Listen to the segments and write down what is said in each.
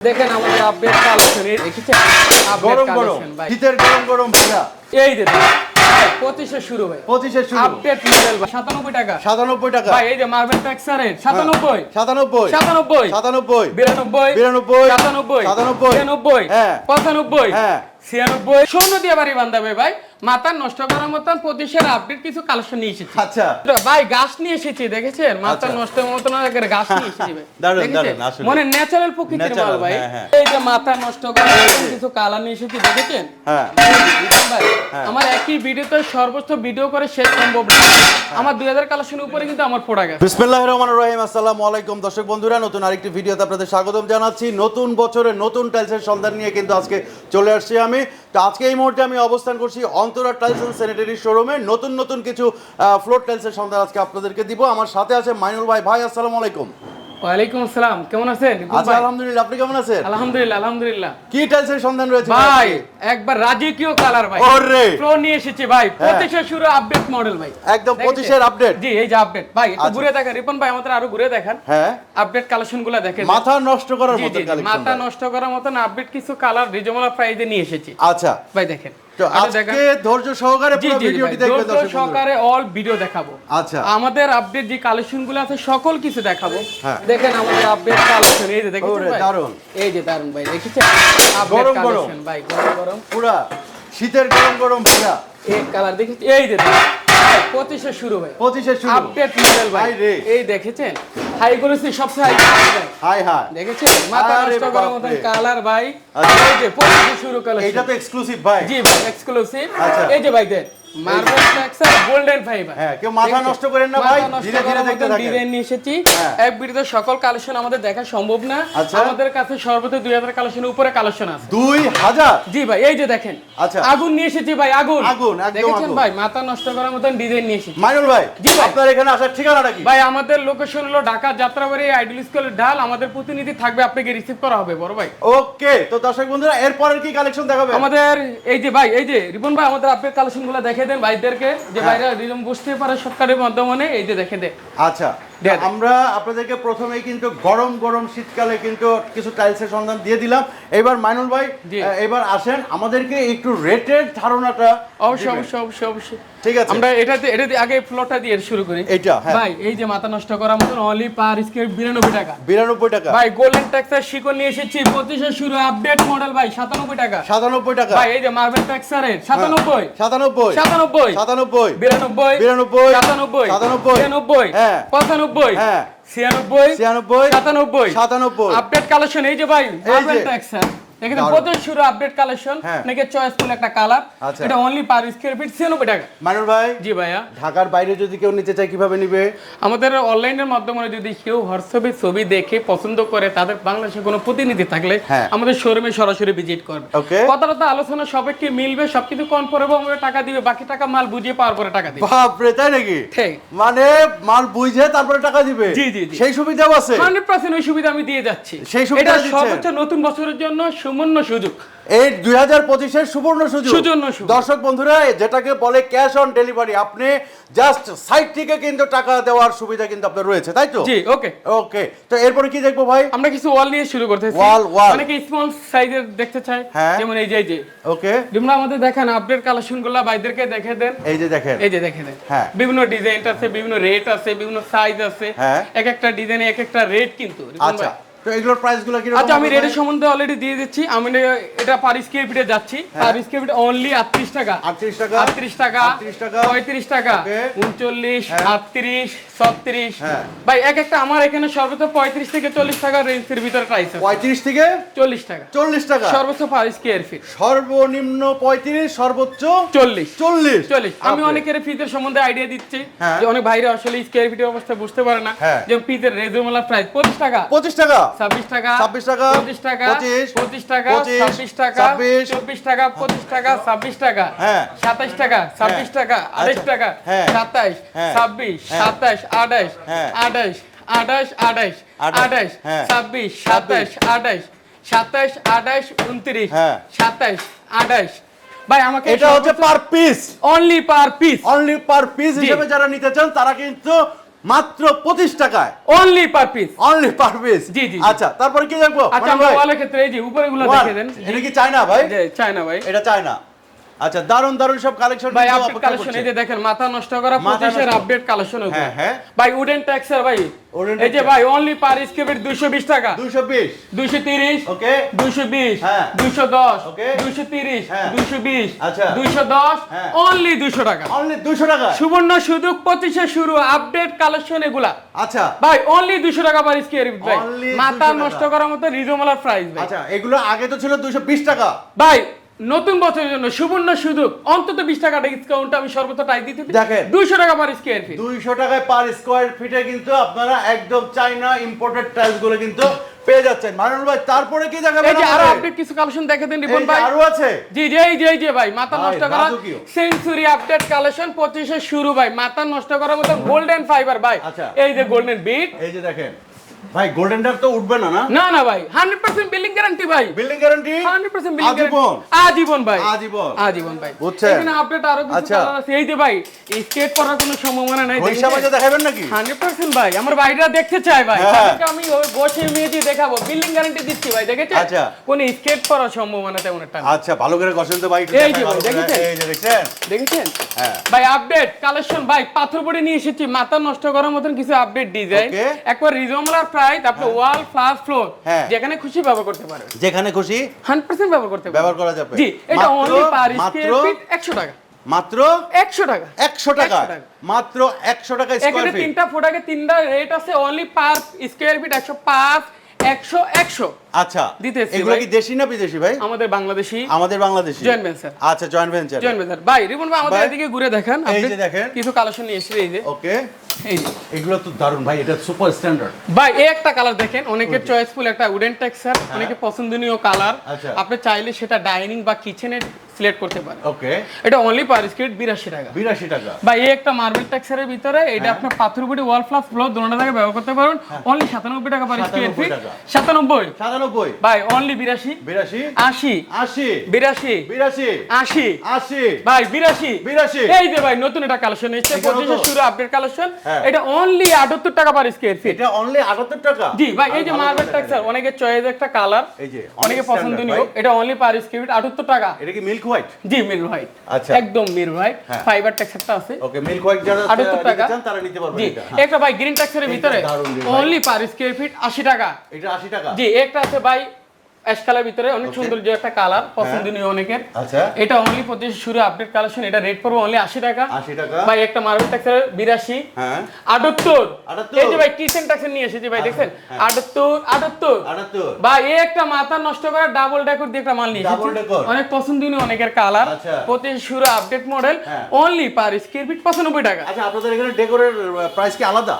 দেখেন আমাদের update collection দেখেছেন গরম গরম। শীতের গরম গরম ভাজা এই যে দেখেন, পঁচিশে শুরু হয় পঁচিশে শুরু। আপডেট মডেল সাতানব্বই টাকা। সাতানব্বই টাকা। ভাই এই যে মার্বেল ট্যাক্সারের সাতানব্বই। সাতানব্বই। সাতানব্বই। সাতানব্বই। বিরানব্বই। বিরানব্বই। সাতানব্বই। সাতানব্বই। নব্বই হ্যাঁ। পঁচানব্বই। হ্যাঁ। ছিয়ানব্বই শূন্য দিয়ে বাড়ি বান্ধাবে ভাই মাথা নষ্ট করার মতন পঁচিশের আপডেট কিছু কালেকশন নিয়ে এসেছি। আচ্ছা। ভাই গাছ নিয়ে এসেছি দেখেছেন? মাথা আচ্ছা। নষ্ট মতন গাছ নিয়ে এসেছি ভাই। দারুণ, দেখেছেন? দারুণ, আসলে। মানে ন্যাচারাল প্রকৃতির মাল ভাই। হ্যাঁ, হ্যাঁ। এই যে মাথা নষ্ট করার কিছু কালার নিয়ে এসেছি দেখেছেন? হ্যাঁ। ভাই? হ্যাঁ। আমার একই ভিডিওতে সর্বোচ্চ ভিডিও করে শেষ সম্ভব না। আমার দুই হাজার কালেকশনের উপরে কিন্তু আমার বিসমিল্লাহ রহমান রহিম আসসালামু আলাইকুম। দর্শক বন্ধুরা নতুন আরেকটি ভিডিওতে আপনাদের স্বাগতম জানাচ্ছি। নতুন বছরে নতুন টাইলসের সন্ধান নিয়ে কিন্তু আজকে চলে আসছি আমি। তো আজকে এই মুহূর্তে আমি অবস্থান করছি অন্তরা টাইলস অ্যান্ড স্যানিটারি শোরুমে নতুন নতুন কিছু ফ্লোর টাইলসের সন্ধান আজকে আপনাদেরকে দিব। আমার সাথে আছে মাইনুল ভাই। ভাই, আসসালামু আলাইকুম। ওয়ালাইকুম আসসালাম কেমন আছেন? আচ্ছা আলহামদুলিল্লাহ আপনি কেমন আছেন? আলহামদুলিল্লাহ আলহামদুলিল্লাহ। কি টাইলসের সন্ধান রয়েছে? ভাই একবার রাজকীয় কালার ভাই। ওরে! নিয়ে এসেছি ভাই পঁচিশের শুরু আপডেট মডেল ভাই। একদম দেখেছেন? পঁচিশের আপডেট জি এই যে আপডেট ভাই একটু আচ্ছা। ঘুরে দেখেন রিপন ভাই আমাদের আরও ঘুরে দেখেন। হ্যাঁ। আপডেট কালেকশনগুলো দেখেন মাথা নষ্ট করার মতো কালেকশন মাথা নষ্ট করার মতন আপডেট কিছু কালার রিজনেবল প্রাইসে নিয়ে এসেছি। আচ্ছা। ভাই দেখেন। তো আচ্ছা, আজকে ধৈর্য সহকারে পুরো জি জি ভিডিওটি দেখবেন ধৈর্য সহকারে অল ভিডিও দেখাবো। আচ্ছা। আমাদের আপডেট যে কালেকশনগুলো আছে সকল কিছু দেখাবো। হ্যাঁ। দেখেন আমাদের আপডেট কালেকশন এই যে ভাই? দারুণ। এই যে দারুণ ভাই দেখেছেন? আপডেট গরম গরম। কালেকশন ভাই গরম গরম। পুরা শীতের গরম গরম ভাজা এই কালার দেখেছেন? এই যে পঁচিশে শুরু ভাই। পঁচিশের শুরু। আপডেট মডেল ভাই। এই দেখেছেন? হাই করেছি সবচেয়ে হাই হাই হাই। দেখেছেন? মাথা নষ্ট করার মতন কালার ভাই। আচ্ছা। এই যে পঁচিশে শুরু কালার এটা তো এক্সক্লুসিভ ভাই। জি ভাই এক্সক্লুসিভ আচ্ছা। এই যে ভাই দেন। মার্বেল ফ্লেক্সার গোল্ডেন ফাইবার হ্যাঁ, কেউ মাথা নষ্ট করেন না ভাই, ধীরে ধীরে দেখতে থাকেন। ডিজাইন নিয়ে এসেছি। হ্যাঁ। এক সকল কালেকশন আমাদের দেখা সম্ভব না। আচ্ছা। আমাদের কাছে সর্বোচ্চ 2000 কালেকশনের উপরে কালেকশন আছে। দুই হাজার? জি ভাই এই যে দেখেন। আচ্ছা। আগুন নিয়ে এসেছি ভাই আগুন। আগুন, দেখেছেন ভাই মাথা নষ্ট করার মতন ডিজাইন নিয়ে এসেছি। মাইনুল ভাই জি ভাই। আপনার এখানে আসার ঠিকানাটা কি? ভাই আমাদের লোকেশন হলো ঢাকা যাত্রাবাড়ি আইডল স্কুলের ঢাল। আমাদের প্রতিনিধি থাকবে আপনাকে রিসিভ করা হবে বড় ভাই। ওকে তো দর্শক বন্ধুরা এরপরের কি কালেকশন দেখাবে আমাদের এই যে ভাই এই যে রিপন ভাই আমাদের আপনার কালেকশনগুলো দেখে দেন ভাইদেরকে যে হ্যাঁ। ভাইরা বুঝতে পারে সরকারের মাধ্যমে এই যে দেখে দেন আচ্ছা। আমরা আপনাদেরকে প্রথমে কিন্তু গরম গরম শীতকালে কিন্তু কিছু টাইলসের সন্ধান দিয়ে দিলাম। এবার মাইনুল ভাই এবার আসেন আমাদেরকে একটু রেটের ধারণাটা অবশ্যই অবশ্যই অবশ্যই অবশ্যই। ঠিক আছে। আমরা আগে ফ্লোরটা দিয়ে শুরু করি। এটা হ্যাঁ। ভাই এই যে মাথা নষ্ট মতন পার টাকা। 92 টাকা। ভাই গোল্ডেন ট্যাক্সার নিয়ে এসেছি পঁচিশে শুরু আপডেট মডেল ভাই 97 টাকা। 97 টাকা। ভাই এই যে মার্বেল ট্যাক্সারের সাতানব্বই। হ্যাঁ, সাতানব্বই। সাতানব্বই। সাতানব্বই। বিরানব্বই। 92 সাতানব্বই। 97 হ্যাঁ। হ্যাঁ। ছিয়ানব্বই ছিয়ানব্বই সাতানব্বই। সাতানব্বই। আপডেট কালেকশন এই যে ভাই এই যে। দারুণ। প্রচুর শুরু আপডেট কালেকশন হ্যাঁ। নাকি চয়েসফুল একটা কালার আচ্ছা। এটা অনলি পার স্কোয়ার ফিট ছিয়ানব্বই টাকা মাইনুল ভাই জি ভাইয়া ঢাকার বাইরে যদি কেউ নিতে চায় কীভাবে নিবে আমাদের অনলাইনের মাধ্যমে যদি কেউ হোয়াটসঅ্যাপে ছবি দেখে পছন্দ করে তাদের বাংলাদেশে কোনো প্রতিনিধি থাকলে হ্যাঁ। আমাদের শোরুমে সরাসরি ভিজিট করবে. কথাটা আলোচনা সবাইকে মিলবে সবকিছু কনফার্ম হবে টাকা দিবে বাকি টাকা মাল বুঝিয়ে পাওয়ার পরে টাকা দিবে বাপরে তাই নাকি ঠিক মানে মাল বুঝে তারপরে টাকা দিবে জি, জি। সেই সুবিধাও আছে হান্ড্রেড পার্সেন্ট ওই সুবিধা আমি দিয়ে যাচ্ছি সেই সুবিধা এটা সর্বোচ্চ নতুন বছরের জন্য সুমন্য সুযোগ। এই দুই হাজার পঁচিশের সুবর্ণ সুযোগ। সুবর্ণ দর্শক বন্ধুরা যেটাকে বলে ক্যাশ অন ডেলিভারি আপনি জাস্ট সাইট থেকে কিন্তু টাকা দেওয়ার সুবিধা কিন্তু আপনার রয়েছে তাই তো? জি ওকে। ওকে তো এরপরে কি দেখব ভাই? আমরা কিছু ওয়াল নিয়ে শুরু করতেছি। Wall, wall। অনেকে স্মল সাইজের দেখতে চায় হ্যাঁ। যেমন এই যে এই যে। ওকে। তোমরা আমাদের দেখেন আপডেট কালেকশনগুলো বাইদেরকে দেখে দেন। এই যে দেখেন। এই যে দেখে দেন। হ্যাঁ। বিভিন্ন ডিজাইন আছে বিভিন্ন রেট আছে বিভিন্ন সাইজ আছে। হ্যাঁ। এক একটা ডিজাইনে এক একটা রেট কিন্তু আচ্ছা। তো এগুলোর প্রাইস কি আচ্ছা আমি রেটের সম্বন্ধে অলরেডি দিয়ে দিচ্ছি। আমি এটা পার স্কোয়ার ফিটে যাচ্ছি। পার স্কোয়ার ফিট অনলি 38 টাকা। 38 টাকা 38 টাকা 38 টাকা 35 টাকা 39 হ্যাঁ। 38 36। ভাই এক একটা আমার এখানে সর্বোচ্চ 35 থেকে 40 টাকা রেঞ্জের ভিতরে প্রাইস আছে। পঁয়ত্রিশ থেকে 40 টাকা। চল্লিশ টাকা। সর্বোচ্চ পার স্কোয়ার ফিট সর্বনিম্ন পঁয়ত্রিশ সর্বোচ্চ 40 চল্লিশ। চল্লিশ। আমি অনেকের ফিতের সম্বন্ধে আইডিয়া দিচ্ছি। হ্যাঁ। যে অনেক ভাইরা আসলে স্কোয়ার ফিটের অবস্থা বুঝতে পারে না। হ্যাঁ। যে ফিতের রেজুমেলার প্রাইস পঁচিশ টাকা। পঁচিশ টাকা। ছাব্বিশ টাকা 26 টাকা, পঁচিশ টাকা পঁচিশ টাকা ছাব্বিশ টাকা চব্বিশ টাকা পঁচিশ টাকা ছাব্বিশ টাকা হ্যাঁ। সাতাইশ টাকা ছাব্বিশ টাকা আঠাইশ আচ্ছা। টাকা হ্যাঁ। সাতাইশ হ্যাঁ। ছাব্বিশ হ্যাঁ। সাতাইশ আঠাইশ হ্যাঁ। আঠাইশ আঠাইশ আঠাইশ আঠাইশ, আঠাইশ হ্যাঁ। ছাব্বিশ সাতাইশ আঠাইশ সাতাইশ আঠাইশ উনত্রিশ হ্যাঁ। সাতাইশ আঠাইশ ভাই আমাকে এটা হচ্ছে per piece only per piece only per piece হিসেবে যারা নিতে চান তারা কিন্তু মাত্র পঁচিশ টাকায়। Only per piece only per piece জি, জি। আচ্ছা তারপরে কি দেখব? আচ্ছা মানে আমরা ভাই, ওয়ালের ক্ষেত্রে এই যে উপরে গুলো দেখে দেন। এটা কি চায়না ভাই? চায়না ভাই। এটা চায়না। আচ্ছা দারুণ দারুণ সব কালেকশন ভাই আপডেট কালেকশন এই যে দেখেন মাথা নষ্ট করা পঁচিশের আপডেট কালেকশন হ্যাঁ, হ্যাঁ। ভাই উডেন ট্যাক্সের ভাই। এই যে ভাই অনলি পার স্কেপের দুইশো বিশ টাকা। দুইশো বিশ। দুইশো তিরিশ ওকে দুইশো বিশ হ্যাঁ। দুইশো দশ Okay. দুইশো তিরিশ হ্যাঁ। দুইশো বিশ আচ্ছা। দুইশো দশ হ্যাঁ। অনলি দুইশো টাকা। অনলি দুশো টাকা। সুবর্ণ সুযোগ পঁচিশে শুরু আপডেট কালেকশন এগুলা। আচ্ছা। ভাই অনলি দুইশো টাকা পার স্কোয়ার ভাই। মাথা নষ্ট করার মতো রিজনেবল প্রাইস ভাই। আচ্ছা এগুলো আগে তো ছিল দুশো বিশ টাকা। ভাই নতুন বছরের জন্য সুবর্ণ সুযোগ। অন্তত বিশ টাকা ডিসকাউন্ট আমি সর্বোচ্চ টাই দিতে দেখেন। দুইশো টাকা পার স্কোয়ার ফিট দুইশো টাকায় পার স্কোয়ার ফিটে কিন্তু আপনারা একদম চাইনা ইম্পোর্টেড টাইলসগুলো কিন্তু পেয়ে যাচ্ছেন। ভাই তারপরে কি দেখাবেন এই যে আরও আপডেট কিছু কালেকশন দেখে দিন রিপন ভাই। আরও আছে। জি জি এই যে এই যে ভাই মাথা নষ্ট করা সেঞ্চুরি আপডেট কালেকশন পঁচিশে শুরু ভাই। মাথা নষ্ট করার মতো গোল্ডেন ফাইবার ভাই। আচ্ছা। এই যে গোল্ডেন বিট এই যে দেখেন। ভাই তো উঠবে না না? না না ভাই হান্ড্রেড পার্সেন্ট বিল্ডিং গ্যারান্টি ভাই। Building guarantee hundred percent building আজীবন। আজীবন ভাই। আজীবন। আজীবন ভাই। বুঝছেন? এখানে আপডেট আরও কিছু আচ্ছা। কালার আছে। এই যে ভাই স্কেট করার কোনো সম্ভাবনা নাই। পয়সা বাজে দেখাবেন নাকি? হান্ড্রেড পার্সেন্ট ভাই আমার ভাইরা দেখতে চায় ভাই। হ্যাঁ। তাদেরকে আমি ওই বসে দেখাবো। বিল্ডিং গ্যারান্টি দিচ্ছি ভাই দেখেছেন? আচ্ছা। কোন স্কেট করার সম্ভাবনা তেমন একটা। আচ্ছা ভালো করে কষেন তো ভাই এই যে ভাই, দেখেছেন? এই যে দেখছেন? দেখেছেন? হ্যাঁ। ভাই আপডেট কালেকশন ভাই পাথর পড়ে নিয়ে এসেছি। মাথা নষ্ট করার মতন কিছু আপডেট ডিজাইন Okay. একবার রিজনেবল প্রাইস আপনি ওয়াল ফ্লাস ফ্লোর। যেখানে খুশি ব্যবহার করতে পারেন যেখানে খুশি 100% ব্যবহার করতে পারেন ব্যবহার করা যাবে। জি এটা অনলি পার স্কয়ার ফিট 100 টাকা। মাত্র 100 টাকা। একশো টাকা। 100 টাকা। মাত্র একশো টাকা স্কোয়ার এখানে ফিট তিনটা প্রোডাক্টে তিনটা রেট আছে অনলি পার স্কয়ার ফিট 105 100 100 আচ্ছা দিতেছি এগুলো কি দেশি না বিদেশি ভাই? আমাদের বাংলাদেশি আমাদের বাংলাদেশি। Joint venture। আচ্ছা জয়েন্ট ভেঞ্চার জয়েন বাজার ভাই ভাই আমাদের এদিকে ঘুরে দেখান। এই যে দেখেন। কিছু কালেকশন নিয়ে এসেছি এই যে। ওকে। এই এগুলো তো দারুণ ভাই এটা সুপার স্ট্যান্ডার্ড ভাই এই একটা কালার দেখেন অনেকের চয়েসফুল একটা উডেন টেক্সচার অনেকে পছন্দনীয় কালার আচ্ছা। আপনি চাইলে সেটা ডাইনিং বা কিচেনে সিলেক্ট করতে পারেন ওকে এটা অনলি পার স্কোয়ার বিরাশি টাকা। বিরাশি টাকা। ভাই এই একটা মার্বেল টেক্সচারের ভিতরে এটা হ্যাঁ। আপনার পাথর বুটি ওয়াল ফ্লাস ফ্লোর দোনোটা থেকে ব্যবহার করতে পারেন। অনলি সাতানব্বই টাকা পার স্কোয়ার 97 ফিট টাকা। সাতানব্বই। সাতানব্বই। ভাই অনলি বিরাশি। বিরাশি। আশি। আশি। বিরাশি। বিরাশি। আশি। আশি। ভাই বিরাশি। বিরাশি। এই যে ভাই নতুন একটা কালেকশন এসেছে এখানেও তো- পঁচিশে শুরু আপডেট কালেকশন হ্যাঁ। এটা অনলি আটাত্তর টাকা পার স্কোয়ার ফিট এটা অনলি আটাত্তর টাকা। জি ভাই এই যে মার্বেল টেক্সচার। অনেকের চয়েস একটা কালার এই যে অনেকে অনেক standard ভাই। এটা অনলি পার স্কোয়ার ফিট আটাত্তর টাকা। এটা কি মিল্ক হোয়াইট জি মিল্ক হোয়াইট আচ্ছা। একদম মিল্ক হোয়াইট ফাইবার টেক্সচারটা আছে। ওকে মিল্ক হোয়াইট যারা আটাত্তর নিতে টাকা। চান তারা নিতে পারবে জি এটা। হ্যাঁ। একটা ভাই গ্রিন টেক্সচারের ভিতরে অনলি পার স্কয়ার ফিট আশি টাকা। এটা আশি টাকা? জি একটা আছে ভাই অ্যাশ কালার ভিতরে অনেক সুন্দর যে একটা কালার পছন্দনীয় অনেকের। আচ্ছা। এটা অনলি পঁচিশ শুরু আপডেট কালেকশন এটা রেট পড়বে অনলি আশি টাকা। আশি টাকা। ভাই একটা মার্বেল টেক্সচারের বিরাশি। হ্যাঁ। আটাত্তর। এই যে ভাই কিচেন টেক্সচার নিয়ে এসেছি ভাই দেখছেন? হ্যাঁ। আটাত্তর আটাত্তর। ভাই এই একটা মাথা নষ্ট করা ডাবল ডেকর দিয়ে একটা মাল নিয়ে অনেক পছন্দনীয় অনেকের কালার আচ্ছা। পঁচিশ শুরু আপডেট মডেল হ্যাঁ। অনলি পার স্কোয়ার ফিট পঁচানব্বই টাকা। আচ্ছা আপনাদের এখানে ডেকোরের প্রাইস কি আলাদা?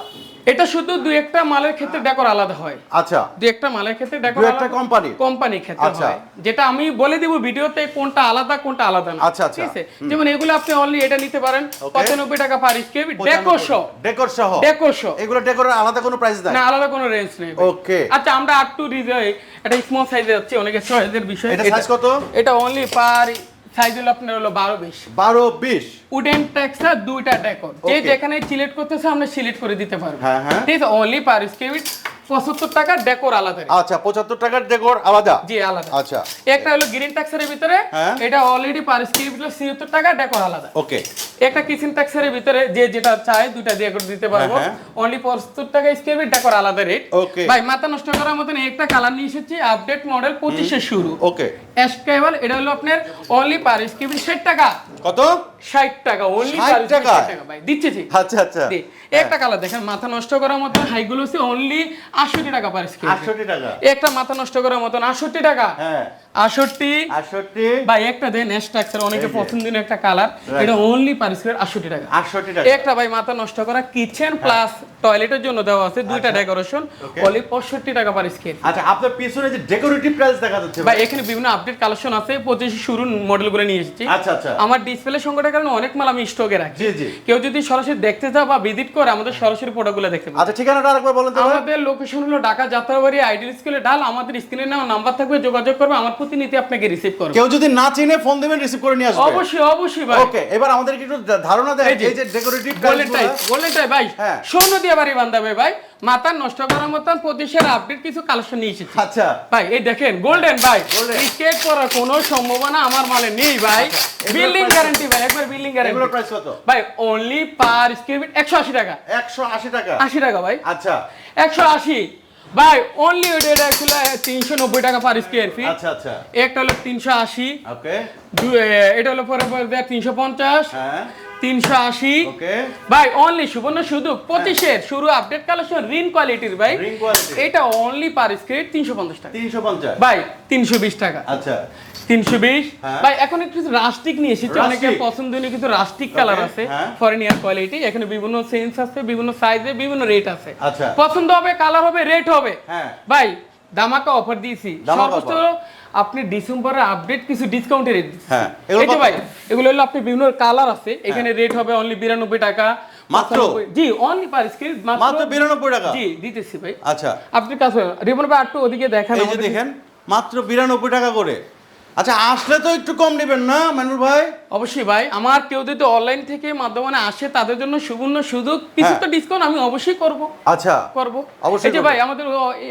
এটা শুধু দুই একটা মালের ক্ষেত্রে ডেকর আলাদা হয় আচ্ছা দুই একটা মালের ক্ষেত্রে ডেকর একটা company? কোম্পানির ক্ষেত্রে আচ্ছা। হয় যেটা আমি বলে দিব ভিডিওতে কোনটা আলাদা কোনটা আলাদা না আচ্ছা, আচ্ছা। ঠিক আছে যেমন এগুলো আপনি অনলি এটা নিতে পারেন Okay. পঁচানব্বই টাকা পার স্কোয়ার ফিট ডেকর সহ ডেকোর সহ ডেকর সহ এগুলো ডেকোরের আলাদা কোনো প্রাইস দেয় না আলাদা কোনো রেঞ্জ নেই। Okay. আচ্ছা আমরা আর টু রিজয় এটা স্মল সাইজে যাচ্ছি অনেকে চয়েসের বিষয় এটা size কত? এটা অনলি পার সাইজ হলো আপনার হলো বারো বিশ। বারো বিশ। উডেন টেক্সচার দুইটা ডেকর। যে যেখানে সিলেক্ট করতেছে আমরা সিলেক্ট করে দিতে পারব। হ্যাঁ, হ্যাঁ। ঠিক আছে অনলি পার স্কোয়ার পঁচাত্তর টাকা ডেকর আলাদা। আচ্ছা পঁচাত্তর টাকার ডেকোর আলাদা? জি আলাদা। আচ্ছা। একটা হলো গ্রিন ট্যাক্সারের ভিতরে হ্যাঁ। এটা অলরেডি পার স্কোয়ার ফিট ছিয়াত্তর টাকা ডেকর আলাদা। ওকে একটা কিচেন ট্যাক্সারের ভিতরে যে যেটা চায় দুইটা দিয়ে করে দিতে পারব। অনলি পঁচাত্তর টাকা স্কোয়ার ফিট ডেকর আলাদা রেট Okay. ভাই মাথা নষ্ট করার মতন একটা কালার নিয়ে এসেছি আপডেট মডেল পঁচিশে শুরু। ওকে এসকেবল এটা হলো আপনার অনলি পার স্কোয়ার ফিট ষাট টাকা। কত? ষাট টাকা অনলি পার টাকা? টাকা ভাই। দিচ্ছি। আচ্ছা আচ্ছা। একটা কালার দেখেন মাথা নষ্ট করার মতন হাইগুলো হচ্ছে অনলি আটষট্টি টাকা পার স্কোয়ার আটষট্টি টাকা। একটা মাথা নষ্ট করার মতন আটষট্টি টাকা। হ্যাঁ। আটষট্টি। আটষট্টি। ভাই একটা দেন স্ট্রাকচার অনেকে পছন্দের একটা কালার এটা অনলি পার স্কোয়ার আটষট্টি টাকা। আটষট্টি টাকা। একটা ভাই মাথা নষ্ট করা কিচেন প্লাস টয়লেটের জন্য দেওয়া আছে দুইটা। ডেকোরেশন. অনলি পঁয়ষট্টি টাকা পার স্কোয়ার আচ্ছা আপনার পিছনে যে ডেকোরেটিভ প্রাইস দেখা যাচ্ছে ভাই এখানে বিভিন্ন আপডেট কালেকশন আছে পঁচিশ শুরু মডেলগুলো নিয়ে এসেছি। আচ্ছা আচ্ছা। আমার ডিসপ্লে সংকটের কারণে অনেক মাল আমি স্টকে রাখি। জি জি। কেউ যদি সরাসরি দেখতে চাও বা ভিজিট করে আমাদের সরাসরি প্রোডাক্টগুলো দেখতে পাবে। আচ্ছা ঠিকানাটা আরেকবার বলেন তো আমাদের লোকেশন হলো ঢাকা যাত্রাবাড়ি আইডিয়াল স্কুলে ডাল। আমাদের স্ক্রিনে নেওয়া নাম্বার থাকবে যোগাযোগ করবে আমার প্রতিনিধি আপনাকে রিসিভ করবে। কেউ যদি না চিনে ফোন দেবেন রিসিভ করে নিয়ে আসবে। অবশ্যই অবশ্যই ভাই। ওকে এবার আমাদেরকে একটু ধারণা দেন এই যে, decorative golden type golden type ভাই হ্যাঁ। স্বর্ণ দিয়ে বাড়ি বান্ধাবে ভাই। মাথা নষ্ট করার মতন প্রতিষ্ঠার আপডেট কিছু কালেকশন নিয়ে এসেছি। আচ্ছা। ভাই এই দেখেন গোল্ডেন ভাই। স্কেট করার কোনো সম্ভাবনা আমার মালে নেই ভাই। বিল্ডিং গ্যারান্টি ভাই একবার বিল্ডিং এগুলোর গ্যারান্টি প্রাইস কত? ভাই অনলি পার স্কোয়ার ফিট একশো আশি টাকা। একশো আশি টাকা? আশি টাকা ভাই। আচ্ছা। একশো আশি। ভাই অনলি ওইটা ছিল তিনশো নব্বই টাকা পার স্কোয়ার ফিট আচ্ছা আচ্ছা। একটা হলো তিনশো আশি। ওকে এটা হলো পরে পরে তিনশো পঞ্চাশ। হ্যাঁ। তিনশো আশি। ভাই অনলি সুবর্ণ শুধু পঁচিশের শুরু আপডেট কালেকশন রিন কোয়ালিটির ভাই। এটা অনলি পার তিনশো পঞ্চাশ টাকা। তিনশো পঞ্চাশ। ভাই তিনশো বিশ টাকা। আচ্ছা। তিনশো বিশ। হ্যাঁ। ভাই এখন একটু রাস্টিক নিয়ে এসেছি? অনেকের পছন্দনীয় কিন্তু রাস্টিক কালার আছে। হ্যাঁ। ফরেন ইয়ার কোয়ালিটি এখানে বিভিন্ন সেন্স আছে বিভিন্ন সাইজে বিভিন্ন রেট আছে। আচ্ছা। পছন্দ হবে কালার হবে রেট হবে। হ্যাঁ। ভাই দামাকা অফার দিয়েছি। সর্বোচ্চ আপনি ডিসেম্বরের আপডেট কিছু ডিসকাউন্টে রেট হ্যাঁ, এগুলো এই যে ভাই এগুলো হলো আপনি বিভিন্ন কালার আছে। এখানে রেট হবে অনলি বিরানব্বই টাকা মাত্র? জি অনলি পার স্কিল মাত্র বিরানব্বই টাকা? জি দিতেছি ভাই। আচ্ছা। আপনি কাছে রিবন ভাই একটু ওদিকে দেখান এই যে দেখেন মাত্র বিরানব্বই টাকা করে। আচ্ছা আসলে তো একটু কম নেবেন না মানুর ভাই? অবশ্যই ভাই আমার কেউ যদি অনলাইন থেকে মাধ্যমে আসে তাদের জন্য সুবর্ণ সুযোগ কিছু হ্যাঁ। তো ডিসকাউন্ট আমি অবশ্যই করব। আচ্ছা। করব। অবশ্যই এই যে ভাই আমাদের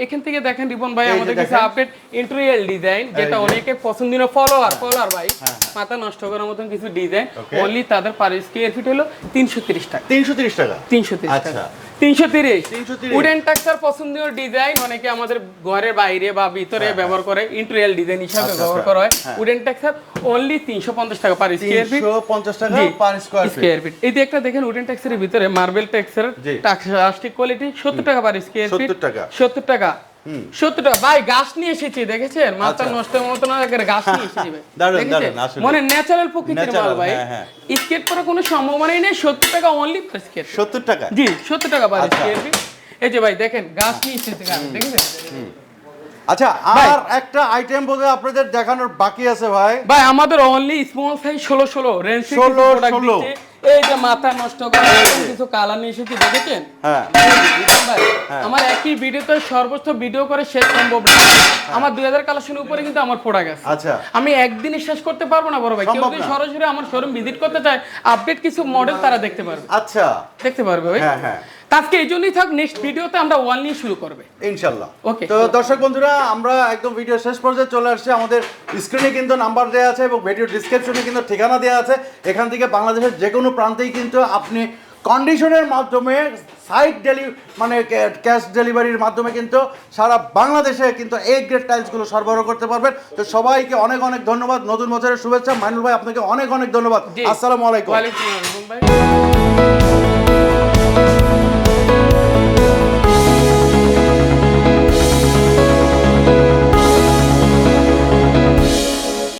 এখান থেকে দেখেন রিপন ভাই আমাদের কাছে আপডেট ইন্টেরিয়াল ডিজাইন যেটা। অনেকে পছন্দনীয় ফলোয়ার ফলোয়ার ভাই হ্যাঁ, মাথা নষ্ট করার মতন কিছু ডিজাইন. অনলি তাদের পার স্কোয়ার ফিট হলো তিনশো তিরিশ টাকা। তিনশো তিরিশ টাকা? তিনশো তিরিশ আচ্ছা। টাকা। তিরিশ 330 উডেন টাক্সার পছন্দীয় ডিজাইন অনেকে আমাদের ঘরের বাইরে বা ভিতরে ব্যবহার করে ইন্টেরিয়াল ডিজাইন হিসাবে আচ্ছা, ব্যবহার আচ্ছা। করা হয়। হ্যাঁ। উডেন টাক্সার অনলি তিনশো পঞ্চাশ টাকা পার স্কোয়ার ফিট তিনশো পঞ্চাশ টাকা per square feet square feet এই যে একটা দেখেন উডেন টাক্সারের ভিতরে মার্বেল টাক্সার টাক্সার কোয়ালিটি সত্তর টাকা পার স্কোয়ার ফিট 70 টাকা। সত্তর টাকা। ভাই গাছ নিয়ে এসেছি দেখেছেন? মাথা আচ্ছা। নষ্ট মতো না করে গাছ নিয়ে এসেছি। মনে ন্যাচারাল প্রকৃতির মাল ভাই। হ্যাঁ, হ্যাঁ। স্কেট করার কোনো সম্ভাবনাই নেই। সত্তর টাকা অনলি পার স্কোয়ার সত্তর টাকা? জি সত্তর টাকা পার আচ্ছা। এই যে ভাই দেখেন গাছ নিয়ে এসেছি দেখেছেন? আচ্ছা আর একটা আইটেম বোধহয় আপনাদের দেখানোর বাকি আছে ভাই। ভাই আমাদের অনলি স্মল সাইজ ষোলো ষোলো। রেঞ্জ 16, 16 এই যে মাথা নষ্ট করে কিছু কালার নিয়ে এসেছি দেখেছেন? হ্যাঁ। ভাই, আমার একই ভিডিওতে সর্বোচ্চ ভিডিও করে শেষ সম্ভব না। আমার দুই হাজার কালেকশনের উপরে কিন্তু আমার পড়া গেছে। আচ্ছা। আমি একদিনে শেষ করতে পারব না বড় ভাই। কেউ যদি সরাসরি আমার শোরুম ভিজিট করতে চায় আপডেট কিছু মডেল তারা দেখতে পারবে। আচ্ছা। দেখতে পারবে ভাই। হ্যাঁ, হ্যাঁ। আজকে এই জন্যই থাক নেক্সট ভিডিওতে আমরা ওয়ান নিয়ে শুরু করবে। ইনশাল্লাহ। Okay. তো দর্শক বন্ধুরা আমরা একদম ভিডিও শেষ পর্যায়ে চলে আসছি। আমাদের স্ক্রিনে কিন্তু নাম্বার দেওয়া আছে এবং ভিডিও ডিসক্রিপশনে কিন্তু ঠিকানা দেওয়া আছে। এখান থেকে বাংলাদেশের যে কোনো প্রান্তেই কিন্তু আপনি কন্ডিশনের মাধ্যমে সাইড ডেলি মানে ক্যাশ ডেলিভারির মাধ্যমে কিন্তু সারা বাংলাদেশে কিন্তু এই গ্রেড টাইলসগুলো সরবরাহ করতে পারবেন। তো সবাইকে অনেক অনেক ধন্যবাদ। নতুন বছরের শুভেচ্ছা। মাইনুল ভাই আপনাকে অনেক অনেক ধন্যবাদ। আসসালামু আলাইকুম। ভাই।